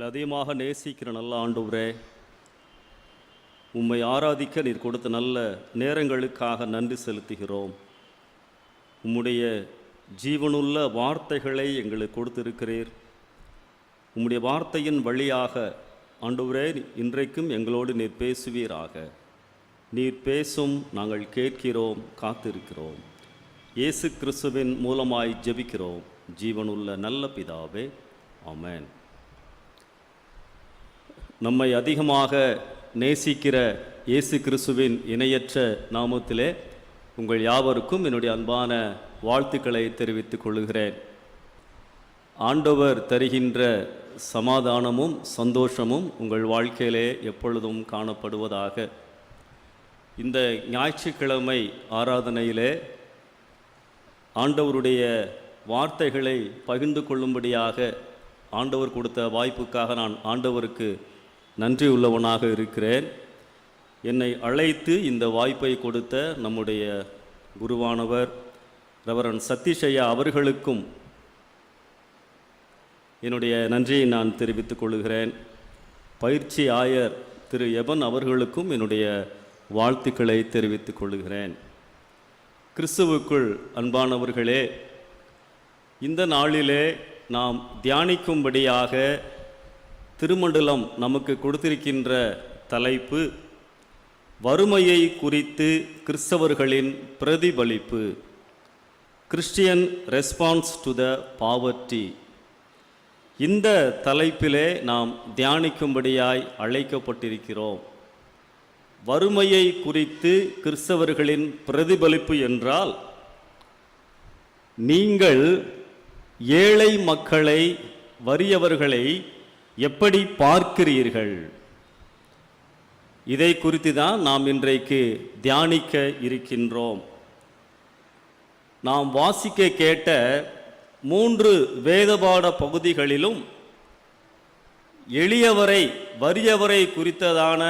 எங்களை அதிகமாக நேசிக்கிற நல்ல ஆண்டவரே உம்மை ஆராதிக்க நீர் கொடுத்த நல்ல நேரங்களுக்காக நன்றி செலுத்துகிறோம். உம்முடைய ஜீவனுள்ள வார்த்தைகளை எங்களுக்கு கொடுத்திருக்கிறீர். உம்முடைய வார்த்தையின் வழியாக ஆண்டவரே இன்றைக்கும் எங்களோடு நீர் பேசுவீராக. நீர் பேசும் நாங்கள் கேட்கிறோம் காத்திருக்கிறோம். இயேசு கிறிஸ்துவின் மூலமாய் ஜெபிக்கிறோம். ஜீவனுள்ள நல்ல பிதாவே ஆமென். நம்மை அதிகமாக நேசிக்கிற இயேசு கிறிஸ்துவின் இணையற்ற நாமத்திலே உங்கள் யாவருக்கும் என்னுடைய அன்பான வாழ்த்துக்களை தெரிவித்துக் கொள்கிறேன் ஆண்டவர் தருகின்ற சமாதானமும் சந்தோஷமும் உங்கள் வாழ்க்கையிலே எப்பொழுதும் காணப்படுவதாக. இந்த ஞாயிற்றுக்கிழமை ஆராதனையிலே ஆண்டவருடைய வார்த்தைகளை பகிர்ந்து கொள்ளும்படியாக ஆண்டவர் கொடுத்த வாய்ப்புக்காக நான் ஆண்டவருக்கு நன்றி உள்ளவனாக இருக்கிறேன். என்னை அழைத்து இந்த வாய்ப்பை கொடுத்த நம்முடைய குருவானவர் ரவரன் சதீஷையா அவர்களுக்கும் என்னுடைய நன்றியை நான் தெரிவித்துக் கொள்கிறேன். பயிற்சி ஆயர் திரு எபன் அவர்களுக்கும் என்னுடைய வாழ்த்துக்களை தெரிவித்துக் கொள்கிறேன். கிறிஸ்துவுக்குள் அன்பானவர்களே இந்த நாளிலே நாம் தியானிக்கும்படியாக திருமண்டலம் நமக்கு கொடுத்திருக்கின்ற தலைப்பு வறுமையை குறித்து கிறிஸ்தவர்களின் பிரதிபலிப்பு. Christian response to the poverty இந்த தலைப்பிலே நாம் தியானிக்கும்படியாய் அழைக்கப்பட்டிருக்கிறோம். வறுமையை குறித்து கிறிஸ்தவர்களின் பிரதிபலிப்பு என்றால் நீங்கள் ஏழை மக்களை வறியவர்களை எப்படி பார்க்கிறீர்கள்? இதை குறித்து தான் நாம் இன்றைக்கு தியானிக்க இருக்கின்றோம். நாம் வாசிக்க கேட்ட மூன்று வேதபாட பகுதிகளிலும் எளியவரை வறியவரை குறித்ததான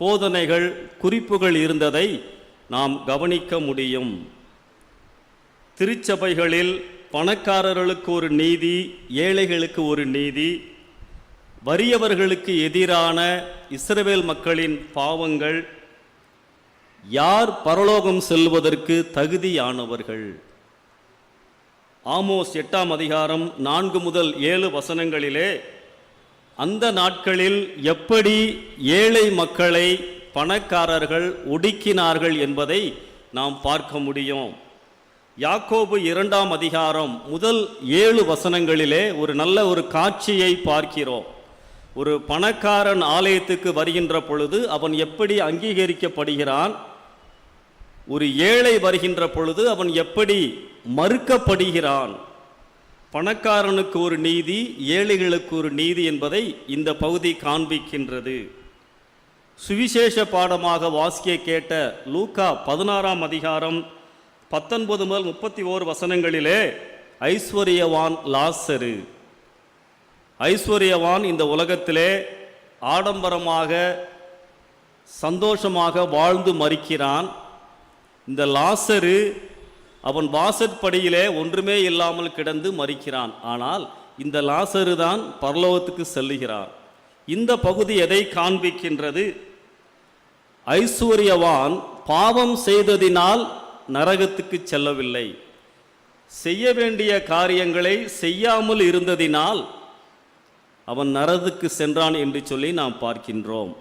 போதனைகள் குறிப்புகள் இருந்ததை நாம் கவனிக்க முடியும். திருச்சபைகளில் பணக்காரர்களுக்கு ஒரு நீதி ஏழைகளுக்கு ஒரு நீதி வறியவர்களுக்கு எதிரான இஸ்ரவேல் மக்களின் பாவங்கள் யார் பரலோகம் செல்வதற்கு தகுதியானவர்கள்? ஆமோஸ் எட்டாம் அதிகாரம் நான்கு முதல் ஏழு வசனங்களிலே அந்த நாட்களில் எப்படி ஏழை மக்களை பணக்காரர்கள் ஒடுக்கினார்கள் என்பதை நாம் பார்க்க முடியும். யாக்கோபு இரண்டாம் அதிகாரம் முதல் ஏழு வசனங்களிலே ஒரு நல்ல ஒரு காட்சியை பார்க்கிறோம். ஒரு பணக்காரன் ஆலயத்துக்கு வருகின்ற பொழுது அவன் எப்படி அங்கீகரிக்கப்படுகிறான்? ஒரு ஏழை வருகின்ற பொழுது அவன் எப்படி மறுக்கப்படுகிறான்? பணக்காரனுக்கு ஒரு நீதி ஏழைகளுக்கு ஒரு நீதி என்பதை இந்த பகுதி காண்பிக்கின்றது. சுவிசேஷ பாடமாக வாசிக்க கேட்ட லூக்கா பதினாறாம் அதிகாரம் பத்தொன்பது முதல் முப்பத்தி ஓரு வசனங்களிலே ஐஸ்வர்யவான் லாசரு. ஐஸ்வர்யவான் இந்த உலகத்திலே ஆடம்பரமாக சந்தோஷமாக வாழ்ந்து மறிக்கிறான். இந்த லாசரு அவன் வாசற்படியிலே ஒன்றுமே இல்லாமல் கிடந்து மறிக்கிறான். ஆனால் இந்த லாசரு தான் பரலோகத்துக்கு செல்லுகிறான். இந்த பகுதி எதை காண்பிக்கின்றது? ஐஸ்வர்யவான் பாவம் செய்ததினால் நரகத்துக்கு செல்லவில்லை. செய்ய வேண்டிய காரியங்களை செய்யாமல் இருந்ததினால் அவன் நரதுக்கு சென்றான் என்று சொல்லி நாம் பார்க்கின்றோம்.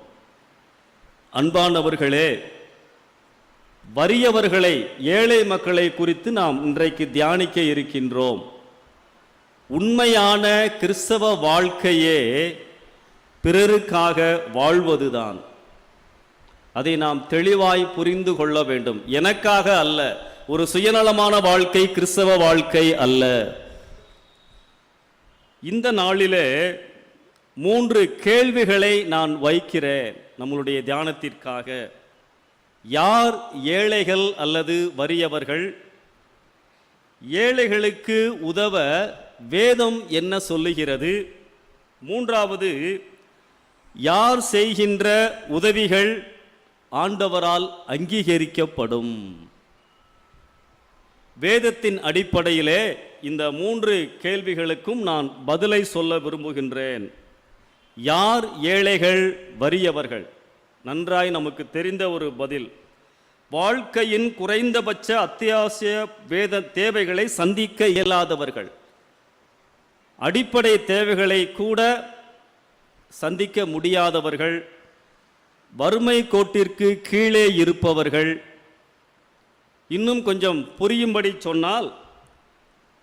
அன்பானவர்களே வறியவர்களை ஏழை மக்களை குறித்து நாம் இன்றைக்கு தியானிக்க இருக்கின்றோம். உண்மையான கிறிஸ்தவ வாழ்க்கையே பிறருக்காக வாழ்வதுதான். அதை நாம் தெளிவாய் புரிந்து கொள்ள வேண்டும். எனக்காக அல்ல ஒரு சுயநலமான வாழ்க்கை கிறிஸ்தவ வாழ்க்கை அல்ல. இந்த நாளிலே மூன்று கேள்விகளை நான் வைக்கிறேன் நம்மளுடைய தியானத்திற்காக. யார் ஏழைகள் அல்லது வறியவர்கள்? ஏழைகளுக்கு உதவ வேதம் என்ன சொல்லுகிறது? மூன்றாவது யார் செய்கின்ற உதவிகள் ஆண்டவரால் அங்கீகரிக்கப்படும்? வேதத்தின் அடிப்படையிலே இந்த மூன்று கேள்விகளுக்கும் நான் பதிலை சொல்ல விரும்புகின்றேன். யார் ஏழைகள் வறியவர்கள்? நன்றாய் நமக்கு தெரிந்த ஒரு பதில். வாழ்க்கையின் குறைந்தபட்ச அத்தியாவசிய வேத தேவைகளை சந்திக்க இயலாதவர்கள். அடிப்படை தேவைகளை கூட சந்திக்க முடியாதவர்கள். வறுமை கோட்டிற்கு கீழே இருப்பவர்கள். இன்னும் கொஞ்சம் புரியும்படி சொன்னால்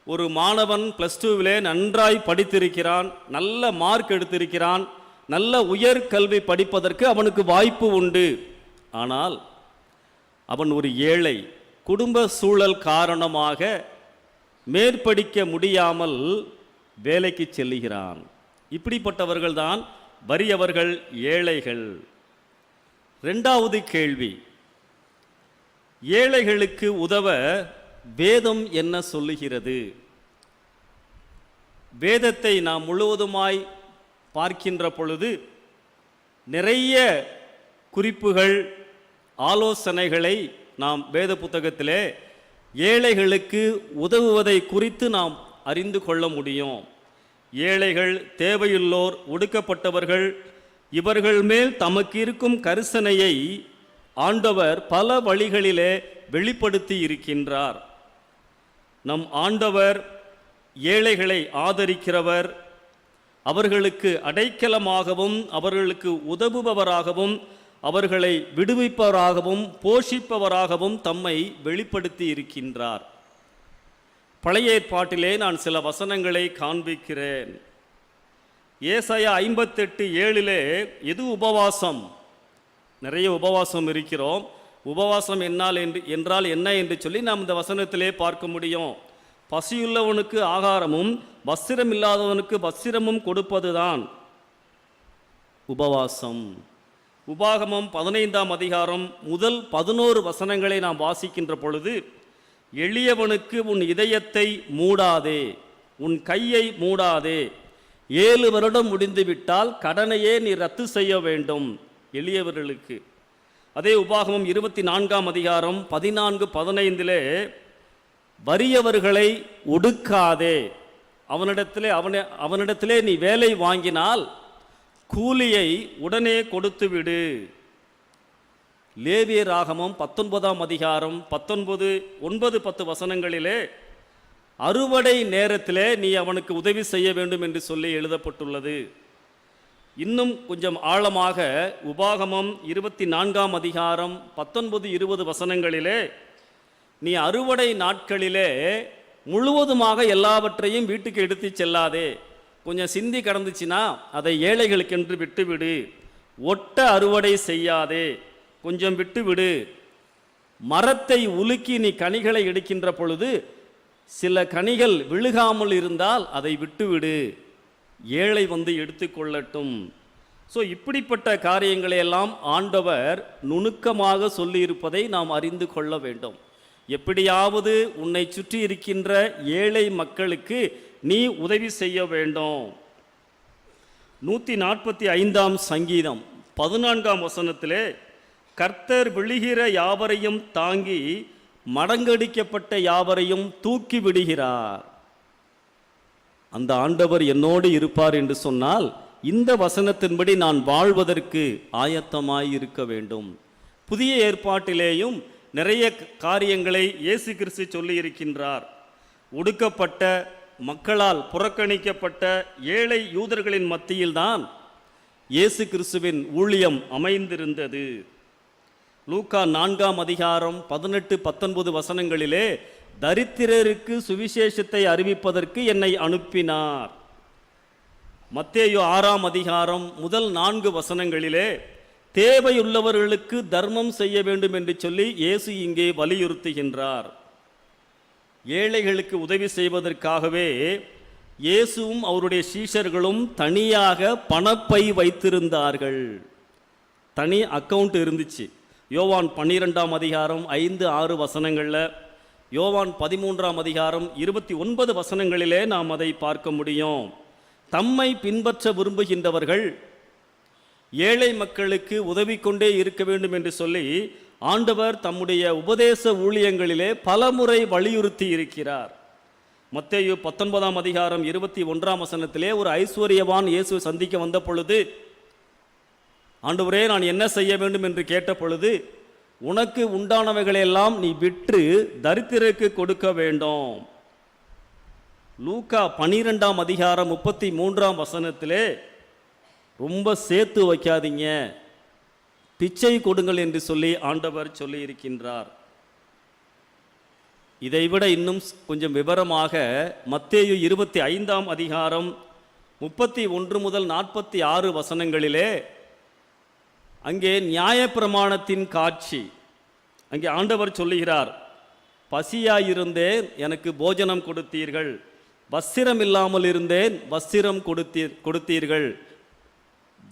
ஒரு மாணவன் ப்ளஸ் டூவிலே நன்றாய் படித்திருக்கிறான் நல்ல மார்க் எடுத்திருக்கிறான் நல்ல உயர் கல்வி படிப்பதற்கு அவனுக்கு வாய்ப்பு உண்டு. ஆனால் அவன் ஒரு ஏழை குடும்ப சூழல் காரணமாக மேற்படிக்க முடியாமல் வேலைக்கு செல்லுகிறான். இப்படிப்பட்டவர்கள்தான் வறியவர்கள் ஏழைகள். ரெண்டாவது கேள்வி. ஏழைகளுக்கு உதவ வேதம் என்ன சொல்லுகிறது? வேதத்தை நாம் முழுவதுமாய் பார்க்கின்ற பொழுது நிறைய குறிப்புகள் ஆலோசனைகளை நாம் வேத புத்தகத்திலே ஏழைகளுக்கு உதவுவதை குறித்து நாம் அறிந்து கொள்ள முடியும். ஏழைகள் தேவையுள்ளோர் ஒடுக்கப்பட்டவர்கள் இவர்கள் மேல் தமக்கு இருக்கும் கரிசனையை ஆண்டவர் பல வழிகளிலே வெளிப்படுத்தி இருக்கின்றார். நம் ஆண்டவர் ஏழைகளை ஆதரிக்கிறவர் அவர்களுக்கு அடைக்கலமாகவும் அவர்களுக்கு உதவுபவராகவும் அவர்களை விடுவிப்பவராகவும் போஷிப்பவராகவும் தம்மை வெளிப்படுத்தி இருக்கின்றார். பழைய ஏற்பாட்டிலே நான் சில வசனங்களை காண்பிக்கிறேன். ஏசாயா ஐம்பத்தெட்டு ஏழிலே எது உபவாசம்? நிறைய உபவாசம் இருக்கிறோம். உபவாசம் என்னால் என்று என்றால் என்ன என்று சொல்லி நாம் இந்த வசனத்திலே பார்க்க முடியும். பசியுள்ளவனுக்கு ஆகாரமும் வஸ்திரம் இல்லாதவனுக்கு வஸ்திரமும் கொடுப்பதுதான் உபவாசம். உபாகமம் பதினைந்தாம் அதிகாரம் முதல் பதினோரு வசனங்களை நாம் வாசிக்கின்ற பொழுது எளியவனுக்கு உன் இதயத்தை மூடாதே உன் கையை மூடாதே. ஏழு வருடம் முடிந்துவிட்டால் கடனையே நீ ரத்து செய்ய வேண்டும் எளியவர்களுக்கு. அதே உபாகமம் இருபத்தி நான்காம் அதிகாரம் பதினான்கு பதினைந்திலே வறியவர்களை ஒடுக்காதே. அவனிடத்திலே அவன அவனிடத்திலே நீ வேலை வாங்கினால் கூலியை உடனே கொடுத்து விடு லேவிய ராகமம் பத்தொன்பதாம் அதிகாரம் பத்தொன்பது ஒன்பது பத்து வசனங்களிலே அறுவடை நேரத்திலே நீ அவனுக்கு உதவி செய்ய வேண்டும் என்று சொல்லி எழுதப்பட்டுள்ளது. இன்னும் கொஞ்சம் ஆழமாக உபாகமம் இருபத்தி நான்காம் அதிகாரம் பத்தொன்பது இருபது வசனங்களிலே நீ அறுவடை நாட்களிலே முழுவதுமாக எல்லாவற்றையும் வீட்டுக்கு எடுத்து செல்லாதே. கொஞ்சம் சிந்தி கடந்துச்சுன்னா அதை ஏழைகளுக்கென்று விட்டுவிடு. ஒட்ட அறுவடை செய்யாதே. கொஞ்சம் விட்டுவிடு. மரத்தை உலுக்கி நீ கனிகளை எடுக்கின்ற பொழுது சில கனிகள் விழுகாமல் இருந்தால் அதை விட்டுவிடு. ஏழை வந்து எடுத்துக்கொள்ளட்டும் ஸோ இப்படிப்பட்ட காரியங்களை எல்லாம் ஆண்டவர் நுணுக்கமாக சொல்லியிருப்பதை நாம் அறிந்து கொள்ள வேண்டும். எப்படியாவது உன்னை சுற்றி இருக்கின்ற ஏழை மக்களுக்கு நீ உதவி செய்ய வேண்டும். நூற்றி நாற்பத்தி ஐந்தாம் சங்கீதம் பதினான்காம் வசனத்திலே கர்த்தர் விழுகிற யாவரையும் தாங்கி மடங்கடிக்கப்பட்ட யாவரையும் தூக்கி விடுகிறார். அந்த ஆண்டவர் என்னோடு இருப்பார் என்று சொன்னால் இந்த வசனத்தின்படி நான் வாழ்வதற்கு ஆயத்தமாய் இருக்க வேண்டும். புதிய ஏற்பாட்டிலேயும் நிறைய காரியங்களை இயேசு கிறிஸ்து சொல்லியிருக்கின்றார். ஒடுக்கப்பட்ட மக்களால் புறக்கணிக்கப்பட்ட ஏழை யூதர்களின் மத்தியில்தான் இயேசு கிறிஸ்துவின் ஊழியம் அமைந்திருந்தது. லூக்கா நான்காம் அதிகாரம் பதினெட்டு பத்தொன்பது வசனங்களிலே தரித்திரருக்கு சுவிசேஷத்தை அறிவிப்பதற்கு என்னை அனுப்பினார். மத்தேயு ஆறாம் அதிகாரம் முதல் நான்கு வசனங்களிலே தேவையுள்ளவர்களுக்கு தர்மம் செய்ய வேண்டும் என்று சொல்லி இயேசு இங்கே வலியுறுத்துகின்றார். ஏழைகளுக்கு உதவி செய்வதற்காகவே இயேசுவும் அவருடைய சீஷர்களும் தனியாக பணப்பை வைத்திருந்தார்கள். தனி அக்கவுண்ட் இருந்துச்சு. யோவான் பன்னிரெண்டாம் அதிகாரம் ஐந்து ஆறு வசனங்களில் யோவான் பதிமூன்றாம் அதிகாரம் இருபத்தி ஒன்பது வசனங்களிலே நாம் அதை பார்க்க முடியும். தம்மை பின்பற்ற விரும்புகின்றவர்கள் ஏழை மக்களுக்கு உதவி கொண்டே இருக்க வேண்டும் என்று சொல்லி ஆண்டவர் தம்முடைய உபதேச ஊழியங்களிலே பலமுறை வலியுறுத்தி இருக்கிறார். மத்தேயு பத்தொன்பதாம் அதிகாரம் இருபத்தி ஒன்றாம் வசனத்திலே ஒரு ஐஸ்வர்யவான் இயேசு சந்திக்க வந்த பொழுது ஆண்டவரே நான் என்ன செய்ய வேண்டும்? என்று கேட்ட பொழுது உனக்கு உண்டானவைகளெல்லாம் நீ விற்று தரித்திரருக்கு கொடுக்க வேண்டும். லூக்கா பனிரெண்டாம் அதிகாரம் முப்பத்தி மூன்றாம் வசனத்திலே ரொம்ப சேர்த்து வைக்காதீங்க. பிச்சை கொடுங்கள் என்று சொல்லி ஆண்டவர் சொல்லி இருக்கின்றார் இதைவிட இன்னும் கொஞ்சம் விவரமாக மத்தேயு இருபத்தி ஐந்தாம் அதிகாரம் முப்பத்தி ஒன்று முதல் நாற்பத்தி ஆறு வசனங்களிலே அங்கே நியாயப்பிரமாணத்தின் காட்சி. அங்கே ஆண்டவர் சொல்லுகிறார் பசியாயிருந்தேன் எனக்கு போஜனம் கொடுத்தீர்கள். வஸ்திரம் இல்லாமல் இருந்தேன் வஸ்திரம் கொடுத்தீர் கொடுத்தீர்கள்.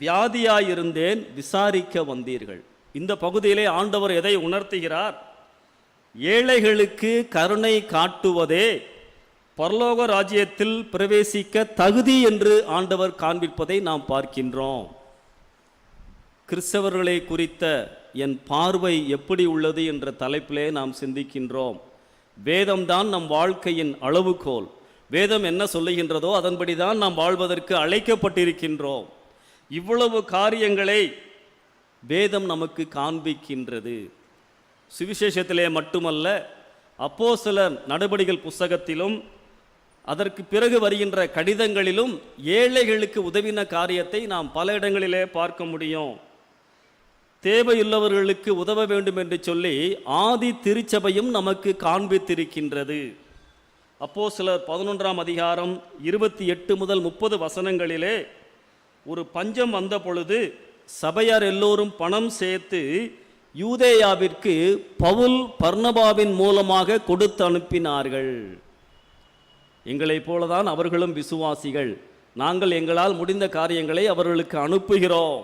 வியாதியாயிருந்தேன் விசாரிக்க வந்தீர்கள். இந்த பகுதியிலே ஆண்டவர் எதை உணர்த்துகிறார்? ஏழைகளுக்கு கருணை காட்டுவதே பரலோக ராஜ்யத்தில் பிரவேசிக்க தகுதி என்று ஆண்டவர் காண்பிப்பதை நாம் பார்க்கின்றோம். கிறிஸ்தவர்களை குறித்த என் பார்வை எப்படி உள்ளது என்ற தலைப்பிலே நாம் சிந்திக்கின்றோம். வேதம்தான் நம் வாழ்க்கையின் அளவுகோல். வேதம் என்ன சொல்லுகின்றதோ அதன்படி தான் நாம் வாழ்வதற்கு அழைக்கப்பட்டிருக்கின்றோம். இவ்வளவு காரியங்களை வேதம் நமக்கு காண்பிக்கின்றது. சுவிசேஷத்திலே மட்டுமல்ல அப்போ சிலர் நடபடிகள் புஸ்தகத்திலும் அதற்கு பிறகு வருகின்ற கடிதங்களிலும் ஏழைகளுக்கு உதவின காரியத்தை நாம் பல இடங்களிலே பார்க்க முடியும். தேவையுள்ளவர்களுக்கு உதவ வேண்டும் என்று சொல்லி ஆதி திருச்சபையும் நமக்கு காண்பித்திருக்கின்றது. அப்போ சிலர் பதினொன்றாம் அதிகாரம் இருபத்தி எட்டு முதல் முப்பது வசனங்களிலே ஒரு பஞ்சம் வந்த பொழுது சபையார் எல்லோரும் பணம் சேர்த்து யூதேயாவிற்கு பவுல் பர்ணபாவின் மூலமாக கொடுத்து அனுப்பினார்கள். எங்களைப் போலதான் அவர்களும் விசுவாசிகள். நாங்கள் எங்களால் முடிந்த காரியங்களை அவர்களுக்கு அனுப்புகிறோம்.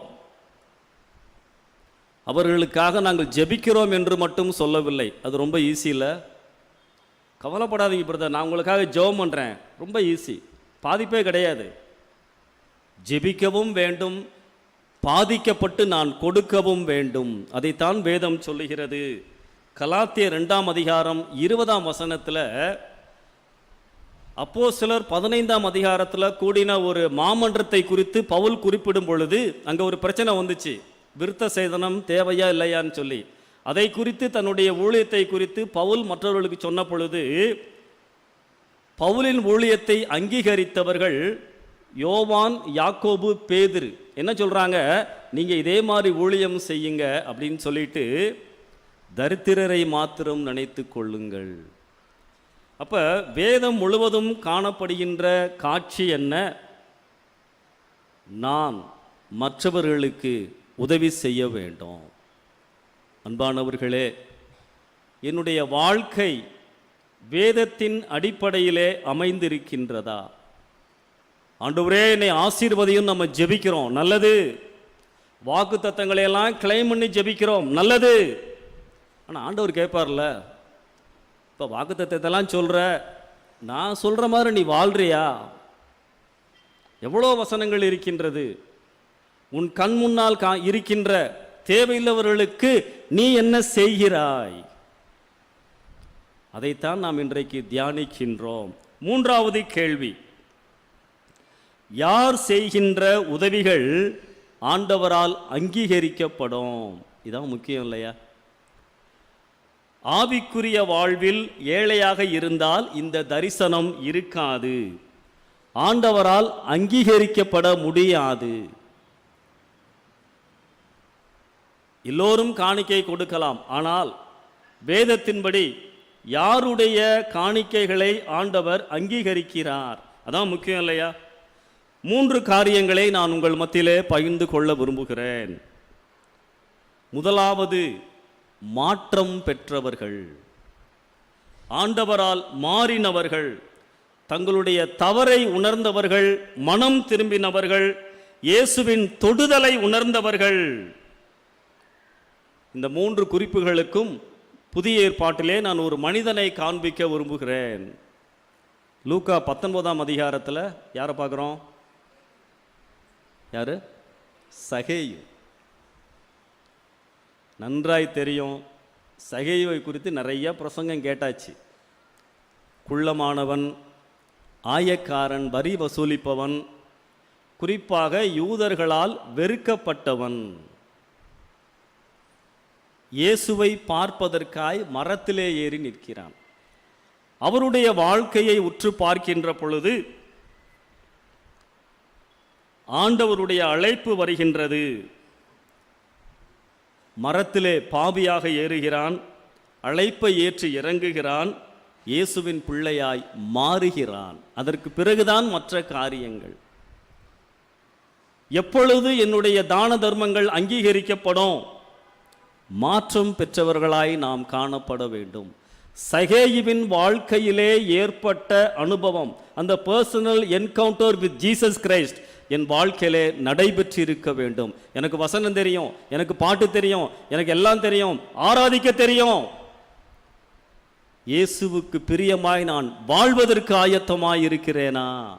அவர்களுக்காக நாங்கள் ஜெபிக்கிறோம் என்று மட்டும் சொல்லவில்லை. அது ரொம்ப ஈஸி இல்லை. கவலைப்படாதீங்க பிரதர் நான் உங்களுக்காக ஜெபம் பண்ணுறேன் ரொம்ப ஈஸி பாதிப்பே கிடையாது. ஜெபிக்கவும் வேண்டும். பாதிக்கப்பட்டு நான் கொடுக்கவும் வேண்டும். அதைத்தான் வேதம் சொல்லுகிறது. கலாத்திய ரெண்டாம் அதிகாரம் இருபதாம் வசனத்தில் அப்போ சிலர் பதினைந்தாம் அதிகாரத்தில் கூடின ஒரு மாமன்றத்தை குறித்து பவுல் குறிப்பிடும் பொழுது அங்கே ஒரு பிரச்சனை வந்துச்சு. விருத்த சேதனம் தேவையா இல்லையான்னு சொல்லி. அதை குறித்து தன்னுடைய ஊழியத்தை குறித்து பவுல் மற்றவர்களுக்கு சொன்ன பொழுது பவுலின் ஊழியத்தை அங்கீகரித்தவர்கள் யோவான் யாக்கோபு பேதிரு. என்ன சொல்கிறாங்க நீங்கள் இதே மாதிரி ஊழியம் செய்யுங்க அப்படின்னு சொல்லிட்டு தரித்திரரை மாத்திரம் நினைத்து கொள்ளுங்கள். அப்போ வேதம் முழுவதும் காணப்படுகின்ற காட்சி என்ன? நான் மற்றவர்களுக்கு உதவி செய்ய வேண்டும். அன்பானவர்களே என்னுடைய வாழ்க்கை வேதத்தின் அடிப்படையிலே அமைந்திருக்கின்றதா? ஆண்டவரே என்னை ஆசீர்வதியும் நம்ம ஜெபிக்கிறோம். நல்லது. வாக்கு தத்தங்களை எல்லாம் கிளைம் பண்ணி ஜெபிக்கிறோம். நல்லது. ஆனால் ஆண்டவர் கேட்பார்ல இப்போ வாக்கு தத்தத்தெல்லாம் சொல்கிற நான் சொல்கிற மாதிரி நீ வாழ்றியா? எவ்வளோ வசனங்கள் இருக்கின்றது? உன் கண் முன்னால் கா இருக்கின்ற தேவையில்லவர்களுக்கு நீ என்ன செய்கிறாய்? அதைத்தான் நாம் இன்றைக்கு தியானிக்கின்றோம். மூன்றாவது கேள்வி. யார் செய்கின்ற உதவிகள் ஆண்டவரால் அங்கீகரிக்கப்படும்? இதான் முக்கியம் இல்லையா? ஆவிக்குரிய வாழ்வில் ஏழையாக இருந்தால் இந்த தரிசனம் இருக்காது. ஆண்டவரால் அங்கீகரிக்கப்பட முடியாது. எல்லோரும் காணிக்கை கொடுக்கலாம். ஆனால் வேதத்தின்படி யாருடைய காணிக்கைகளை ஆண்டவர் அங்கீகரிக்கிறார்? அதான் முக்கியம் இல்லையா? மூன்று காரியங்களை நான் உங்கள் மத்தியிலே பகிர்ந்து கொள்ள விரும்புகிறேன். முதலாவது மாற்றம் பெற்றவர்கள். ஆண்டவரால் மாறினவர்கள் தங்களுடைய தவறை உணர்ந்தவர்கள் மனம் திரும்பினவர்கள் இயேசுவின் தொடுதலை உணர்ந்தவர்கள். இந்த மூன்று குறிப்புகளுக்கும் புதிய ஏற்பாட்டிலே நான் ஒரு மனிதனை காண்பிக்க விரும்புகிறேன். லூக்கா பத்தொன்பதாம் அதிகாரத்தில் யாரை பார்க்குறோம்? யாரு? சகேயு. நன்றாய் தெரியும். சகேயுவை குறித்து நிறைய பிரசங்கம் கேட்டாச்சு. குள்ளமானவன் ஆயக்காரன் வரி வசூலிப்பவன் குறிப்பாக யூதர்களால் வெறுக்கப்பட்டவன். இயேசுவை பார்ப்பதற்காய் மரத்திலே ஏறி நிற்கிறான். அவருடைய வாழ்க்கையை உற்று பார்க்கின்ற பொழுது ஆண்டவருடைய அழைப்பு வருகின்றது. மரத்திலே பாவியாக ஏறுகிறான் அழைப்பை ஏற்று இறங்குகிறான் இயேசுவின் பிள்ளையாய் மாறுகிறான். அதற்கு பிறகுதான் மற்ற காரியங்கள். எப்பொழுது என்னுடைய தான தர்மங்கள் அங்கீகரிக்கப்படும்? மாற்றம் பெற்றவர்களாய் நாம் காணப்பட வேண்டும். சகேயுவின் வாழ்க்கையிலே ஏற்பட்ட அனுபவம் அந்த personal encounter with Jesus Christ என் வாழ்க்கையிலே நடைபெற்றிருக்க வேண்டும். எனக்கு வசனம் தெரியும் எனக்கு பாட்டு தெரியும் எனக்கு எல்லாம் தெரியும் ஆராதிக்க தெரியும். இயேசுவுக்கு பிரியமாய் நான் வாழ்வதற்கு ஆயத்தமாய் இருக்கிறேனா?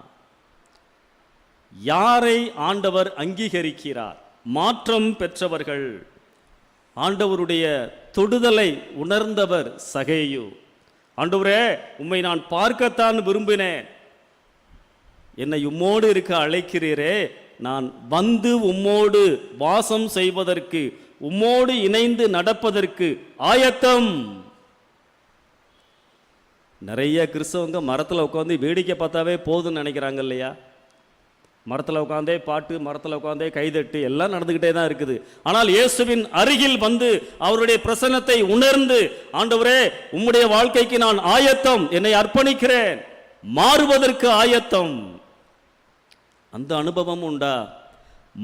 யாரை ஆண்டவர் அங்கீகரிக்கிறார்? மாற்றம் பெற்றவர்கள். ஆண்டவருடைய தொடுதலை உணர்ந்தவர் சகேயு. ஆண்டவரே உம்மை நான் பார்க்கத்தான் விரும்பினேன். என்னை உம்மோடு இருக்க அழைக்கிறீரே நான் வந்து உம்மோடு வாசம் செய்வதற்கு உம்மோடு இணைந்து நடப்பதற்கு ஆயத்தம். நிறைய கிறிஸ்தவங்க மரத்தில் உட்காந்து வேடிக்கை பார்த்தாவே போதும்னு நினைக்கிறாங்க இல்லையா? மரத்தில் உட்காந்தே பாட்டு மரத்தில் உட்காந்தே கைதட்டு எல்லாம் நடந்துக்கிட்டே தான் இருக்குது. ஆனால் இயேசுவின் அருகில் வந்து அவருடைய பிரசன்னத்தை உணர்ந்து ஆண்டவரே உம்முடைய வாழ்க்கைக்கு நான் ஆயத்தம் என்னை அர்ப்பணிக்கிறேன். மாறுவதற்கு ஆயத்தம். அந்த அனுபவம் உண்டா?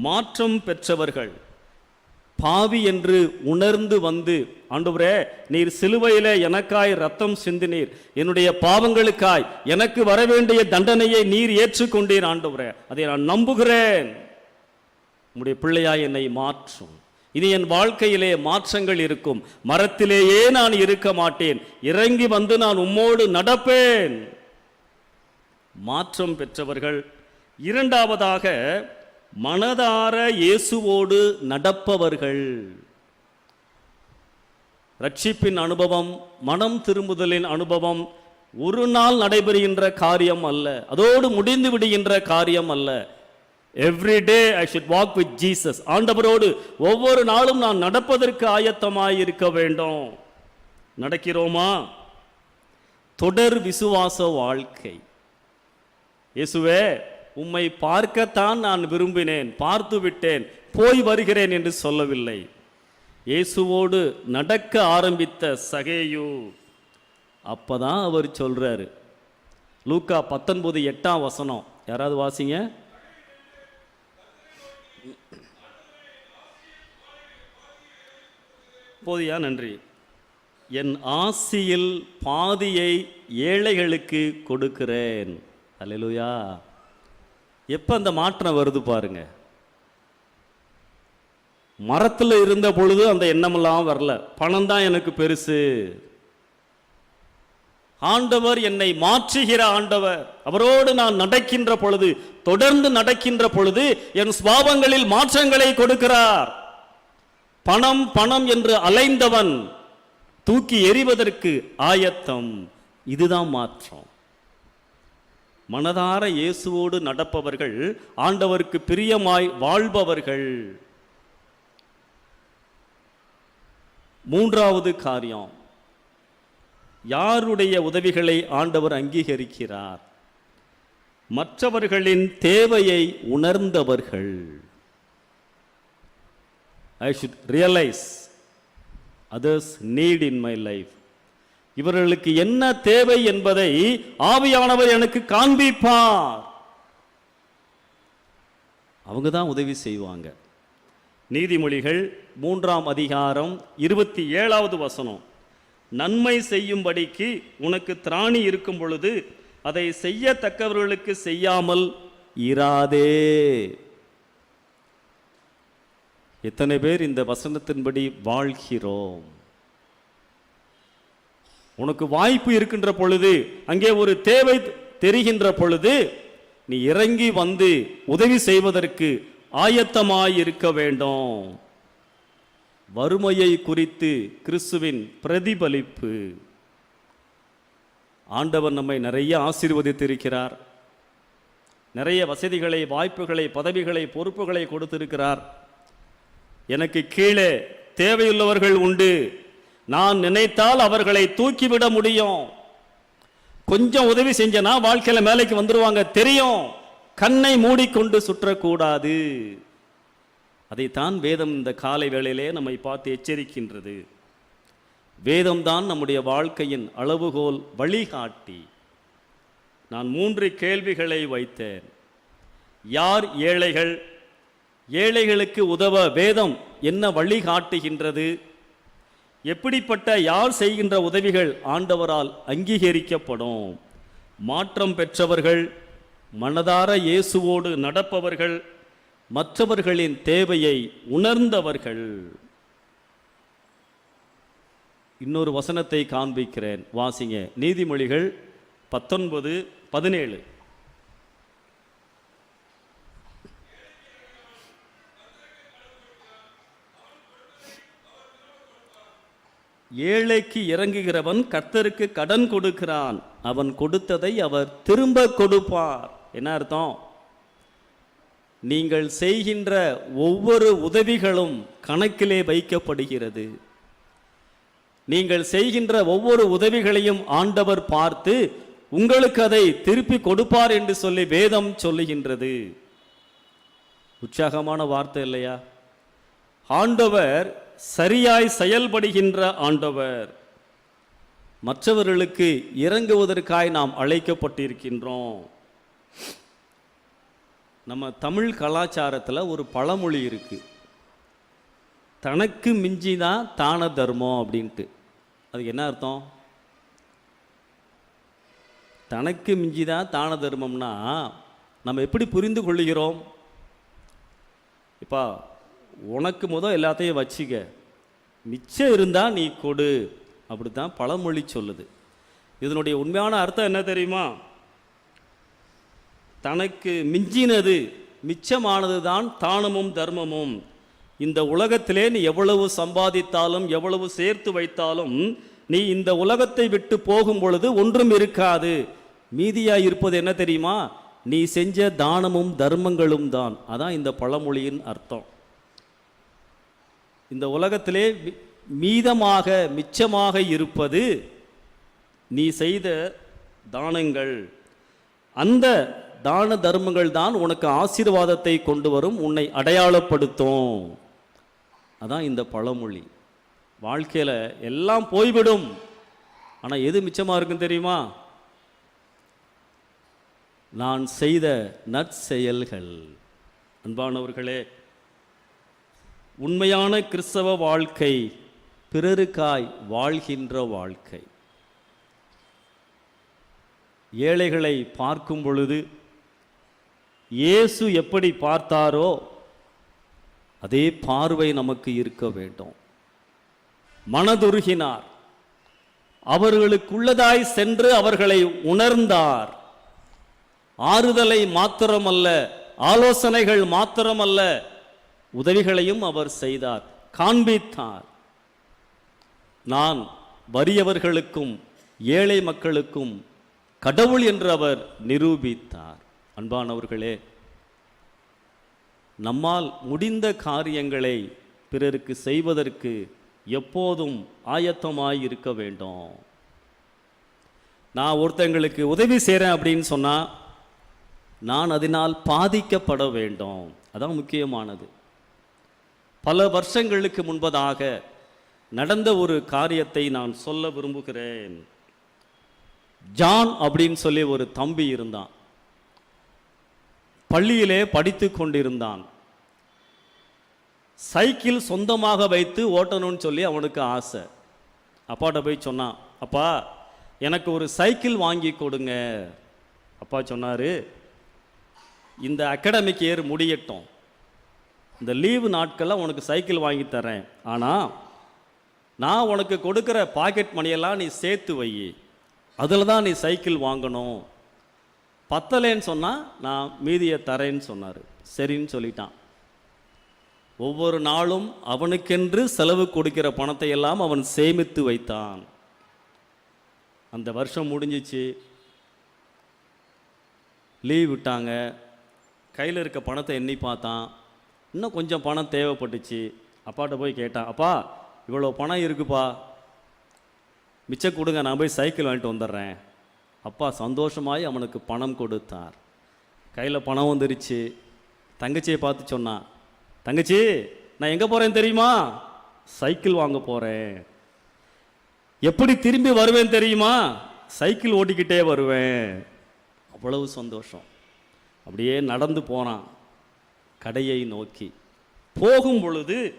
மாற்றம் பெற்றவர்கள். பாவி என்று உணர்ந்து வந்து ஆண்டவரே நீர் சிலுவையிலே எனக்காய் ரத்தம் சிந்தினீர். என்னுடைய பாவங்களுக்காய் எனக்கு வர வேண்டிய தண்டனையை நீர் ஏற்றுக்கொண்டீர் ஆண்டவரே. அதை நான் நம்புகிறேன். உம்முடைய பிள்ளையாய் என்னை மாற்றும். இனி என் வாழ்க்கையிலே மாற்றங்கள் இருக்கும். மரத்திலேயே நான் இருக்க மாட்டேன். இறங்கி வந்து நான் உம்மோடு நடப்பேன். மாற்றம் பெற்றவர்கள் இரண்டாவதாக மனதார இயேசுவோடு நடப்பவர்கள். ரட்சிப்பின் அனுபவம் மனம் திரும்புதலின் அனுபவம் ஒரு நாள் நடைபெறுகின்ற காரியம் அல்ல. அதோடு முடிந்து விடுகின்ற காரியம் அல்ல. Every day I should walk with Jesus ஆண்டவரோடு ஒவ்வொரு நாளும் நான் நடப்பதற்கு ஆயத்தமாய் இருக்க வேண்டும். நடக்கிறோமா? தொடர் விசுவாச வாழ்க்கை. இயேசுவே உம்மை பார்க்கத்தான் நான் விரும்பினேன் பார்த்து விட்டேன் போய் வருகிறேன் என்று சொல்லவில்லை. இயேசுவோடு நடக்க ஆரம்பித்த சகேயு அப்பதான் அவர் சொல்றாரு. லூக்கா பத்தொன்பது எட்டாம் வசனம். யாராவது வாசிங்க? போதியா நன்றி. என் ஆசியில் பாதியை ஏழைகளுக்கு கொடுக்கிறேன். அல்லேலூயா எப்போ அந்த மாற்றம் வருது பாருங்க. மரத்தில் இருந்த பொழுது அந்த எண்ணமெல்லாம் வரல. பணம் தான் எனக்கு பெருசு. ஆண்டவர் என்னை மாற்றுகிற ஆண்டவர். அவரோடு நான் நடக்கின்ற பொழுது தொடர்ந்து நடக்கின்ற பொழுது என் சுவாபங்களில் மாற்றங்களை கொடுக்கிறார். பணம் பணம் என்று அலைந்தவன் தூக்கி எறிவதற்கு ஆயத்தம். இதுதான் மாற்றம். மனதார இயேசுவோடு நடப்பவர்கள் ஆண்டவருக்கு பிரியமாய் வாழ்பவர்கள். மூன்றாவது காரியம். யாருடைய உதவிகளை ஆண்டவர் அங்கீகரிக்கிறார்? மற்றவர்களின் தேவையை உணர்ந்தவர்கள். I should realise others need in my life இவர்களுக்கு என்ன தேவை என்பதை ஆவியானவர் எனக்கு காண்பிப்பார். அவங்க தான் உதவி செய்வாங்க. நீதிமொழிகள் மூன்றாம் அதிகாரம் இருபத்தி ஏழாவது வசனம். நன்மை செய்யும்படிக்கு உனக்கு திராணி இருக்கும் பொழுது அதை செய்யத்தக்கவர்களுக்கு செய்யாமல் இராதே. எத்தனை பேர் இந்த வசனத்தின்படி வாழ்கிறோம். உனக்கு வாய்ப்பு இருக்கின்ற பொழுது அங்கே ஒரு தேவை தெரிகின்ற பொழுது நீ இறங்கி வந்து உதவி செய்வதற்கு ஆயத்தமாய் இருக்க வேண்டும். வறுமையை குறித்து கிறிஸ்துவின் பிரதிபலிப்பு. ஆண்டவர் நம்மை நிறைய ஆசீர்வதித்திருக்கிறார். நிறைய வசதிகளை வாய்ப்புகளை பதவிகளை பொறுப்புகளை கொடுத்திருக்கிறார். எனக்கு கீழே தேவையுள்ளவர்கள் உண்டு. நான் நினைத்தால் அவர்களை தூக்கிவிட முடியும். கொஞ்சம் உதவி செஞ்சனா வாழ்க்கையில் மேலைக்கு வந்துடுவாங்க தெரியும். கண்ணை மூடிக்கொண்டு சுற்றக்கூடாது. அதைத்தான் வேதம் இந்த காலை வேளையிலே நம்மை பார்த்து எச்சரிக்கின்றது. வேதம்தான் நம்முடைய வாழ்க்கையின் அளவுகோல் வழிகாட்டி. நான் மூன்று கேள்விகளை வைத்தேன். யார் ஏழைகள்? ஏழைகளுக்கு உதவ வேதம் என்ன வழிகாட்டுகின்றது? எப்படிப்பட்ட யார் செய்கின்ற உதவிகள் ஆண்டவரால் அங்கீகரிக்கப்படும்? மாற்றம் பெற்றவர்கள் மனதார இயேசுவோடு நடப்பவர்கள் மற்றவர்களின் தேவையை உணர்ந்தவர்கள். இன்னொரு வசனத்தை காண்பிக்கிறேன். வாசிங்க. நீதிமொழிகள் பத்தொன்பது பதினேழு. ஏழைக்கு இறங்குகிறவன் கர்த்தருக்கு கடன் கொடுக்கிறான். அவன் கொடுத்ததை அவர் திரும்ப கொடுப்பார். என்ன அர்த்தம்? நீங்கள் செய்கின்ற ஒவ்வொரு உதவிகளும் கணக்கிலே வைக்கப்படுகிறது. நீங்கள் செய்கின்ற ஒவ்வொரு உதவிகளையும் ஆண்டவர் பார்த்து உங்களுக்கு அதை திருப்பி கொடுப்பார் என்று சொல்லி வேதம் சொல்லுகின்றது. உற்சாகமான வார்த்தை இல்லையா? ஆண்டவர் சரியாய் செயல்படுகின்ற ஆண்டவர். மற்றவர்களுக்கு இறங்குவதற்காய் நாம் அழைக்கப்பட்டிருக்கின்றோம். நம்ம தமிழ் கலாச்சாரத்தில் ஒரு பழமொழி இருக்கு. தனக்கு மிஞ்சி தான் தான தர்மம் அப்படின்ட்டு. அதுக்கு என்ன அர்த்தம்? தனக்கு மிஞ்சி தான் தான தர்மம்னா நம்ம எப்படி புரிந்து கொள்ளுகிறோம்? இப்போ உனக்கு முதல் எல்லாத்தையும் வச்சுக்க. மிச்சம் இருந்தால் நீ கொடு. அப்படி தான் பழமொழி சொல்லுது. இதனுடைய உண்மையான அர்த்தம் என்ன தெரியுமா? தனக்கு மிஞ்சினது மிச்சமானது தான் தானமும் தர்மமும். இந்த உலகத்திலே நீ எவ்வளவு சம்பாதித்தாலும் எவ்வளவு சேர்த்து வைத்தாலும் நீ இந்த உலகத்தை விட்டு போகும் பொழுது ஒன்றும் இருக்காது. மீதியாக இருப்பது என்ன தெரியுமா? நீ செஞ்ச தானமும் தர்மங்களும் தான். அதான் இந்த பழமொழியின் அர்த்தம். இந்த உலகத்திலே மி- மீதமாக மிச்சமாக இருப்பது நீ செய்த தானங்கள். அந்த தான தர்மங்கள் தான் உனக்கு ஆசீர்வாதத்தை கொண்டு வரும் உன்னை அடையாளப்படுத்தும். அதான் இந்த பழமொழி. வாழ்க்கையில் எல்லாம் போய்விடும். ஆனால் எது மிச்சமாக இருக்குன்னு தெரியுமா? நான் செய்த நற்செயல்கள். அன்பானவர்களே உண்மையான கிறிஸ்தவ வாழ்க்கை பிறருக்காய் வாழ்கின்ற வாழ்க்கை. ஏழைகளை பார்க்கும் பொழுது இயேசு எப்படி பார்த்தாரோ அதே பார்வை நமக்கு இருக்க வேண்டும். மனதுருகினார். அவர்களுக்குள்ளதாய் சென்று அவர்களை உணர்ந்தார். ஆறுதலை மாத்திரமல்ல ஆலோசனைகள் மாத்திரமல்ல உதவிகளையும் அவர் செய்தார் காண்பித்தார். நான் வறியவர்களுக்கும் ஏழை மக்களுக்கும் கடவுள் என்று அவர் நிரூபித்தார். அன்பானவர்களே நம்மால் முடிந்த காரியங்களை பிறருக்கு செய்வதற்கு எப்போதும் ஆயத்தமாய் இருக்க வேண்டும். நான் ஒருத்தங்களுக்கு உதவி செய்கிறேன் அப்படின்னு சொன்னால் நான் அதனால் பாதிக்கப்பட வேண்டும். அதான் முக்கியமானது. பல வருஷங்களுக்கு முன்பதாக நடந்த ஒரு காரியத்தை நான் சொல்ல விரும்புகிறேன். ஜான் அப்படின்னு சொல்லி ஒரு தம்பி இருந்தான். பள்ளியிலே படித்து கொண்டிருந்தான். சைக்கிள் சொந்தமாக வைத்து ஓட்டணும்னு சொல்லி அவனுக்கு ஆசை. அப்பாட்ட போய் சொன்னான் அப்பா எனக்கு ஒரு சைக்கிள் வாங்கி கொடுங்க. அப்பா சொன்னார் இந்த அகாடமிக் இயர் முடியட்டும். இந்த லீவு நாட்களில் உனக்கு சைக்கிள் வாங்கி தரேன் ஆனால் நான் உனக்கு கொடுக்குற பாக்கெட் மணியெல்லாம் நீ சேர்த்து வை. அதில் தான் நீ சைக்கிள் வாங்கணும். பத்தலைன்னு சொன்னால் நான் மீதியை தரேன்னு சொன்னார். சரின்னு சொல்லிட்டான். ஒவ்வொரு நாளும் அவனுக்கென்று செலவு கொடுக்கிற பணத்தை எல்லாம் அவன் சேமித்து வைத்தான். அந்த வருஷம் முடிஞ்சிச்சு. லீவ் விட்டாங்க. கையில் இருக்க பணத்தை எண்ணி பார்த்தான். இன்னும் கொஞ்சம் பணம் தேவைப்பட்டுச்சு. அப்பாட்ட போய் கேட்டான் அப்பா இவ்வளோ பணம் இருக்குப்பா. மிச்சம் கொடுங்க நான் போய் சைக்கிள் வாங்கிட்டு வந்துடுறேன். அப்பா சந்தோஷமாகி அவனுக்கு பணம் கொடுத்தார். கையில் பணம் வந்துருச்சு. தங்கச்சியை பார்த்து சொன்னான் தங்கச்சி நான் எங்கே போகிறேன் தெரியுமா? சைக்கிள் வாங்க போகிறேன் எப்படி திரும்பி வருவேன் தெரியுமா? சைக்கிள் ஓட்டிக்கிட்டே வருவேன். அவ்வளவு சந்தோஷம். அப்படியே நடந்து போனான். கடையை நோக்கி. போகும் பொழுது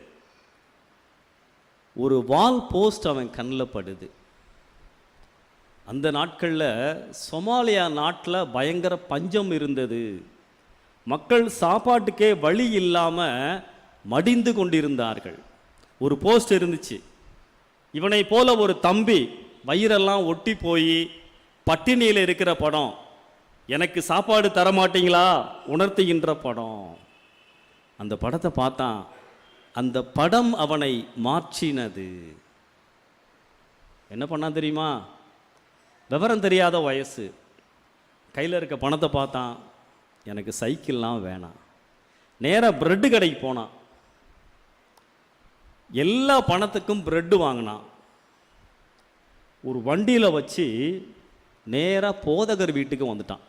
ஒரு வால் போஸ்ட் அவன் கண்ணில் படுது. அந்த நாட்களில் சொமாலியா நாட்டில் பயங்கர பஞ்சம் இருந்தது. மக்கள் சாப்பாட்டுக்கே வழி இல்லாமல் மடிந்து கொண்டிருந்தார்கள். ஒரு போஸ்ட் இருந்துச்சு. இவனை போல ஒரு தம்பி வயிறெல்லாம் ஒட்டி போய் பட்டினியில் இருக்கிற படம் எனக்கு சாப்பாடு தர மாட்டீங்களா உணர்த்துகின்ற படம். அந்த படத்தை பார்த்தான் அந்த படம் அவனை மாற்றினது. என்ன பண்ணான் தெரியுமா? விவரம் தெரியாத வயசு. கையில் இருக்க பணத்தை பார்த்தான் எனக்கு சைக்கிள்லாம் வேணாம். நேராக ப்ரெட்டு கடைக்கு போனான். எல்லா பணத்துக்கும் ப்ரெட்டு வாங்கினான். ஒரு வண்டியில் வச்சு நேராக போதகர் வீட்டுக்கு வந்துட்டான்.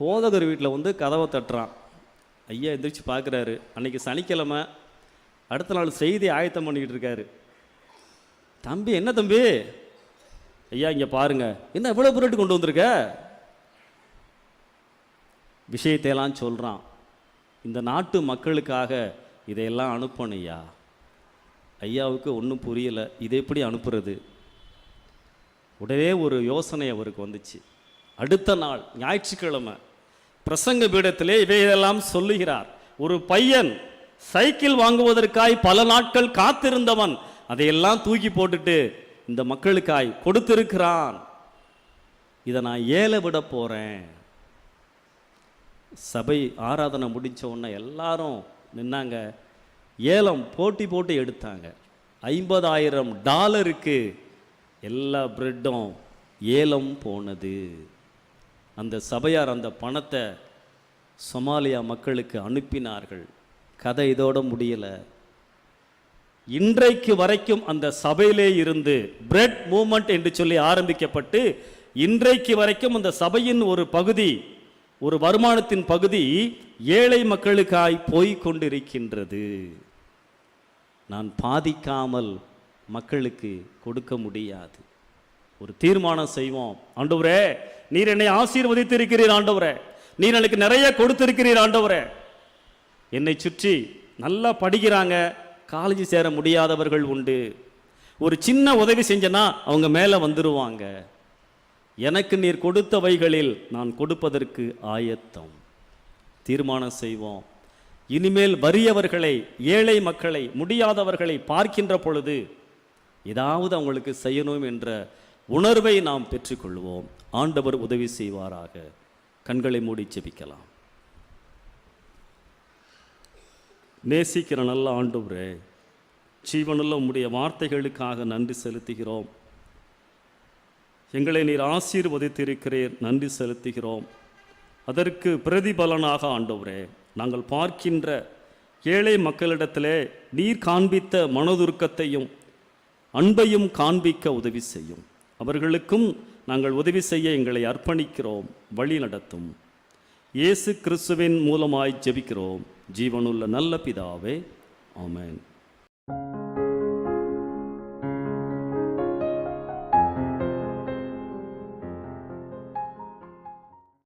போதகர் வீட்டில் வந்து கதவை தட்டுறான். ஐயா எந்திரிச்சு பார்க்குறாரு. அன்னைக்கு சனிக்கிழமை அடுத்த நாள் செய்தி ஆயத்தம் பண்ணிக்கிட்டு இருக்காரு. தம்பி என்ன தம்பி? ஐயா இங்கே பாருங்க. என்ன இவ்வளோ பொருட்டு கொண்டு வந்திருக்க? விஷயத்தையெல்லாம் சொல்கிறான் இந்த நாட்டு மக்களுக்காக இதையெல்லாம் அனுப்பணும் ஐயா. ஐயாவுக்கு ஒன்றும் புரியலை. இதை எப்படி அனுப்புறது? உடனே ஒரு யோசனை அவருக்கு வந்துச்சு. அடுத்த நாள் ஞாயிற்றுக்கிழமை பிரசங்க பீடத்திலே இவையெல்லாம் சொல்லுகிறார். ஒரு பையன் சைக்கிள் வாங்குவதற்காய் பல நாட்கள் காத்திருந்தவன் அதையெல்லாம் தூக்கி போட்டுட்டு இந்த மக்களுக்காய் கொடுத்திருக்கிறான். இதை நான் ஏழை விட போகிறேன் சபை ஆராதனை முடிச்ச உடனே எல்லாரும் நின்னாங்க. ஏலம் போட்டி போட்டு எடுத்தாங்க. ஐம்பதாயிரம் டாலருக்கு எல்லா பிரெட்டும் ஏலம் போனது. அந்த சபையார் அந்த பணத்தை சொமாலியா மக்களுக்கு அனுப்பினார்கள். கதை இதோட முடியலை. இன்றைக்கு வரைக்கும் அந்த சபையிலே இருந்து பிரெட் மூமெண்ட் என்று சொல்லி ஆரம்பிக்கப்பட்டு இன்றைக்கு வரைக்கும் அந்த சபையின் ஒரு பகுதி ஒரு வருமானத்தின் பகுதி ஏழை மக்களுக்காய் போய் கொண்டிருக்கின்றது. நான் பாதிக்காமல் மக்களுக்கு கொடுக்க முடியாது. ஒரு தீர்மானம் செய்வோம். ஆண்டவரே நீர் என்னை ஆசீர்வதித்து இருக்கிறீர் ஆண்டவரே. நீர் எனக்கு நிறைய கொடுத்திருக்கிறீர் ஆண்டவரே. என்னை சுற்றி நல்லா படிக்கிறாங்க. காலேஜ் சேர முடியாதவர்கள் உண்டு. ஒரு சின்ன உதவி செஞ்சனா அவங்க மேலே வந்துருவாங்க. எனக்கு நீர் கொடுத்தவைகளில் நான் கொடுப்பதற்கு ஆயத்தம். தீர்மானம் செய்வோம். இனிமேல் வறியவர்களை ஏழை மக்களை முடியாதவர்களை பார்க்கின்ற பொழுது ஏதாவது அவங்களுக்கு செய்யணும் என்ற உணர்வை நாம் பெற்றுக்கொள்வோம். ஆண்டவர் உதவி செய்வாராக. கண்களை மூடி செபிக்கலாம் நேசிக்கிற நல்ல ஆண்டவரே ஜீவனுள்ள உம்முடைய வார்த்தைகளுக்காக நன்றி செலுத்துகிறோம். எங்களை நீர் ஆசீர்வதித்திருக்கிறீர் நன்றி செலுத்துகிறோம். அதற்கு பிரதிபலனாக ஆண்டவரே நாங்கள் பார்க்கின்ற ஏழை மக்களிடத்திலே நீர் காண்பித்த மனதுருக்கத்தையும் அன்பையும் காண்பிக்க உதவி செய்யும். அவர்களுக்கும் நாங்கள் உதவி செய்ய எங்களை அர்ப்பணிக்கிறோம் வழி நடத்தும். இயேசு கிறிஸ்துவின் மூலமாய் ஜெபிக்கிறோம். ஜீவனுள்ள நல்ல பிதாவே ஆமேன்.